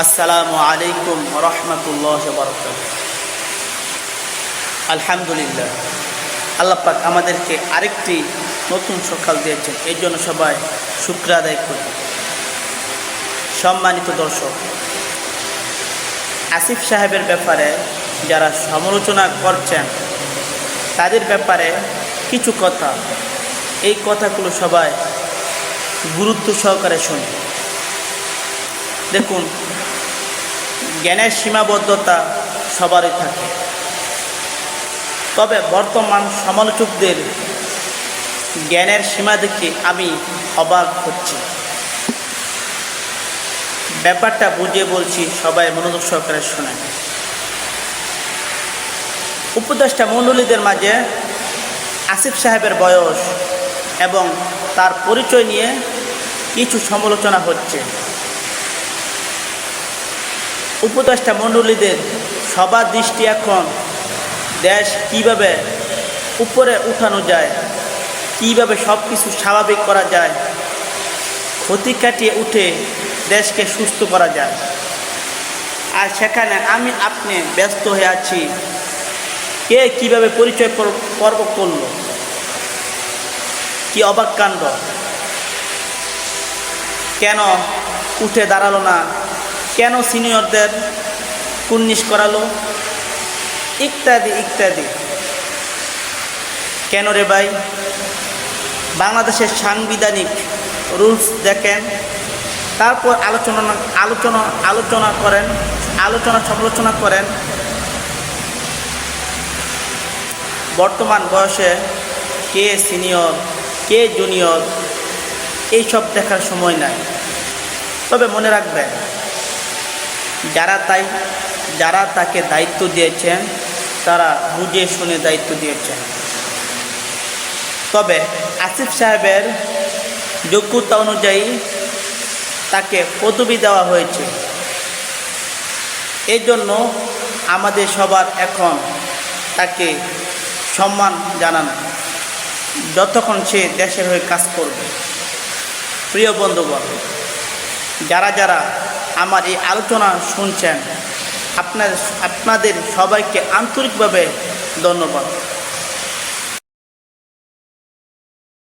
আসসালামু আলাইকুম রহমতুল্লাহ আলহামদুলিল্লাহ। আল্লাহ পাক আমাদেরকে আরেকটি নতুন সকাল দিয়েছেন এই জন্য সবাই শুক্র আদায় করি সম্মানিত দর্শক, আসিফ সাহেবের ব্যাপারে যারা সমালোচনা করছেন, তাদের ব্যাপারে কিছু কথা। এই কথাগুলো সবাই গুরুত্ব সহকারে শুনে দেখুন জ্ঞানের সীমাবদ্ধতা সবারই থাকে। তবে বর্তমান সমালোচকদের জ্ঞানের সীমা দেখে আমি অবাক হচ্ছি। ব্যাপারটা বুঝিয়ে বলছি সবাই মনোযোগ সহকারে শোনেন। উপদেষ্টা মণ্ডলীদের মাঝে আসিফ সাহেবের বয়স এবং তার পরিচয় নিয়ে কিছু সমালোচনা হচ্ছে। উপদেষ্টা মণ্ডলীদের সবার দৃষ্টি এখন দেশ কীভাবে উপরে উঠানো যায়, কীভাবে সব কিছু স্বাভাবিক করা যায়, ক্ষতি কাটিয়ে উঠে দেশকে সুস্থ করা যায়। আর সেখানে আমি আপনি ব্যস্ত হয়ে আছি। কে কীভাবে পরিচয় পর্ব করল? কি অবাক কাণ্ড? কেন উঠে দাঁড়াল না? কেন সিনিয়রদের কুন্নিশ করালো? ইত্যাদি ইত্যাদি। কেন রে ভাই? বাংলাদেশের সাংবিধানিক রুলস দেখেন, তারপর আলোচনা আলোচনা আলোচনা করেন, আলোচনা সমালোচনা করেন। বর্তমান বয়সে কে সিনিয়র, কে জুনিয়র, এইসব দেখার সময় নাই। তবে মনে রাখবেন যারা তাই যারা তাকে দায়িত্ব দিয়েছেন, তারা বুঝে শুনে দায়িত্ব দিয়েছেন। তবে আসিফ সাহেবের যোগ্যতা অনুযায়ী তাকে পদবি দেওয়া হয়েছে। এই জন্য আমাদের সবার এখন তাকে সম্মান জানানো। যতক্ষণ সে দেশের হয়ে কাজ করবে। প্রিয় বন্ধুগণ, যারা যারা আমার এই আলোচনা শুনছেন। আপনার আপনাদের সবাইকে আন্তরিকভাবে ধন্যবাদ।